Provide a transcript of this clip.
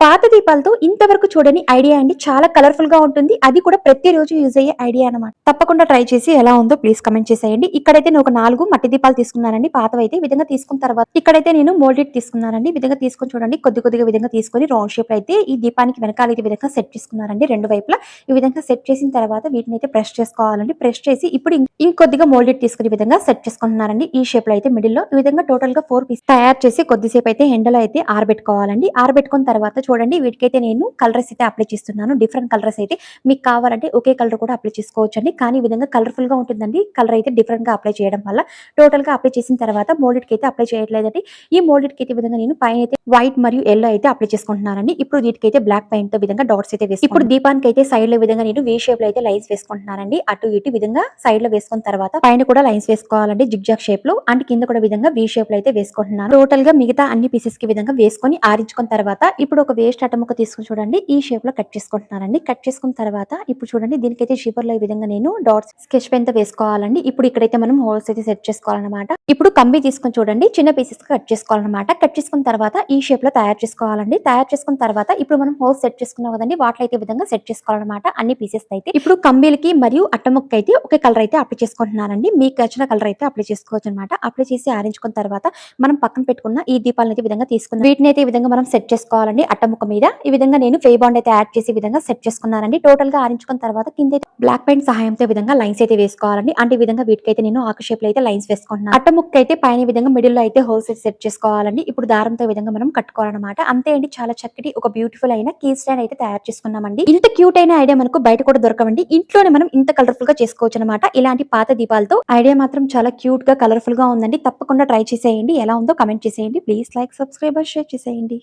పాత దీపాలతో ఇంతవరకు చూడని ఐడియా అండి. చాలా కలర్ఫుల్గా ఉంటుంది. అది కూడా ప్రతిరోజు యూజ్ అయ్యే ఐడియా అనమాట తప్పకుండా ట్రై చేసి ఎలా ఉందో ప్లీజ్ కమెంట్ చేసేయండి. ఇక్కడైతే నేను ఒక నాలుగు మట్టి దీపాలు తీసుకున్నానండి. పాతవైతే అయితే విధంగా తీసుకున్న తర్వాత ఇక్కడైతే నేను మోల్డెడ్ తీసుకున్నానండి. విధంగా తీసుకొని చూడండి. కొద్ది కొద్దిగా విధంగా తీసుకొని రౌండ్ షేప్ అయితే ఈ దీపానికి వెనకాల ఈ విధంగా సెట్ చేసుకున్నారండి రెండు వైపులా ఈ విధంగా సెట్ చేసిన తర్వాత వీటిని అయితే ప్రెస్ చేసుకోవాలండి. ప్రెస్ చేసి ఇప్పుడు ఇంకొద్దిగా మోల్డెడ్ తీసుకునే విధంగా సెట్ చేసుకుంటున్నారండి ఈ షేప్లో అయితే మిడిల్లో ఈ విధంగా టోటల్గా ఫోర్ పీస్ తయారు చేసి కొద్దిసేపు అయితే ఎండలో అయితే ఆరబెట్టుకోవాలండి. ఆరబెట్టుకున్న తర్వాత చూడండి. వీటికైతే నేను కలర్స్ అయితే అప్లై చేస్తున్నాను. డిఫరెంట్ కలర్స్ అయితే మీకు కావాలంటే ఒకే కలర్ కూడా అప్లై చేసుకోవచ్చు అండి కానీ ఈ విధంగా కలర్ఫుల్గా ఉంటుందండి. కలర్ అయితే డిఫరెంట్గా అప్లై చేయడం వల్ల టోటల్గా అప్లై చేసిన తర్వాత మోల్డెడ్కి అయితే అప్లై చేయట్లేదండి. ఈ మోల్డెడ్కి అయితే విధంగా నేను పైన అయితే వైట్ మరియు ఎల్లో అయితే అప్లై చేసుకుంటున్నానండి. ఇప్పుడు వీటికైతే బ్లాక్ పెయింట్తో విధంగా డాట్స్ అయితే వేసి ఇప్పుడు దీపానికి అయితే సైడ్లో విధంగా నేను వీ షేప్లో అయితే లైన్స్ వేసుకుంటున్నానండి. అటు ఇటు విధంగా సైడ్లో వేసుకున్న తర్వాత పైన కూడా లైన్స్ వేసుకోవాలండి. జిగ్జాగ్ షేప్లో అండ్ కింద కూడా విధంగా వీ షేప్లో అయితే వేసుకుంటున్నాను. టోటల్గా మిగతా అన్ని పీసెస్కి విధంగా వేసుకొని ఆరించుకున్న తర్వాత ఇప్పుడు ఒక వేస్ట్ అటముక తీసుకుని చూడండి. ఈ షేప్లో కట్ చేసుకుంటున్నానండి కట్ చేసుకున్న తర్వాత ఇప్పుడు చూడండి దీనికైతే షిపర్లో ఈ విధంగా నేను డాట్స్ స్కెచ్ పెన్తో వేసుకోవాలండి. ఇప్పుడు ఇక్కడైతే మనం హోల్స్ అయితే సెట్ చేసుకోవాలన్నమాట. ఇప్పుడు కంబి తీసుకొని చూడండి చిన్న పీసెస్ కట్ చేసుకోవాలన్నమాట. కట్ చేసుకున్న తర్వాత ఈ షేప్లో తయారు చేసుకోవాలండి. తయారు చేసుకున్న తర్వాత ఇప్పుడు మనం హోల్స్ సెట్ చేసుకున్నాం కదండి వాటిలో అయితే విధంగా సెట్ చేసుకోవాలన్నమాట. అన్ని పీసెస్ అయితే ఇప్పుడు కంబీలకి మరియు అట్టముక్క అయితే ఒకే కలర్ అయితే అప్లై చేసుకుంటున్నానండి మీకు నచ్చిన కలర్ అయితే అప్లై చేసుకోవచ్చు అనమాట అప్లై చేసి ఆరించుకున్న తర్వాత మనం పక్కన పెట్టుకున్న ఈ దీపాలను అయితే విధంగా తీసుకున్నాం వీటిని అయితే విధంగా మనం సెట్ చేసుకోవాలండి. అట్టముక్క మీద. ఈ విధంగా నేను ఫే బాండ్ అయితే యాడ్ చేసి విధంగా సెట్ చేసుకున్నానండి. టోటల్గా ఆరించుకున్న తర్వాత కింద బ్లాక్ పెయింట్ సహాయంతో విధంగా లైన్స్ అయితే వేసుకోవాలండి. అంటే ఈ విధంగా వీటికైతే నేను ఆకు షేప్లో అయితే లైన్స్ వేసుకుంటున్నాను. అట్టముక్క అయితే పైన విధంగా మిడిల్లో అయితే హోల్స్ సెట్ చేసుకోవాలండి. ఇప్పుడు దారంతో విధంగా మనం కట్టుకోవాలన్నమాట. అంతే అండి. చాలా చక్కటి ఒక బ్యూటిఫుల్ అయిన కీ స్టాండ్ అయితే తయారు చేసుకున్నామండి. ఇంత క్యూట్ అయిన ఐడియా మనకు బయట కూడా దొరకవండి. ఇంట్లోనే మనం ఇంత కలర్ఫుల్గా చేసుకోవచ్చు అనమాట ఇలాంటి పాత దీపాలతో ఐడియా మాత్రం చాలా క్యూట్గా కలర్ఫుల్గా ఉందండి. తప్పకుండా ట్రై చేసేయండి. ఎలా ఉందో కమెంట్ చేసేయండి. ప్లీజ్ లైక్ సబ్స్క్రైబర్ షేర్ చేసేయండి.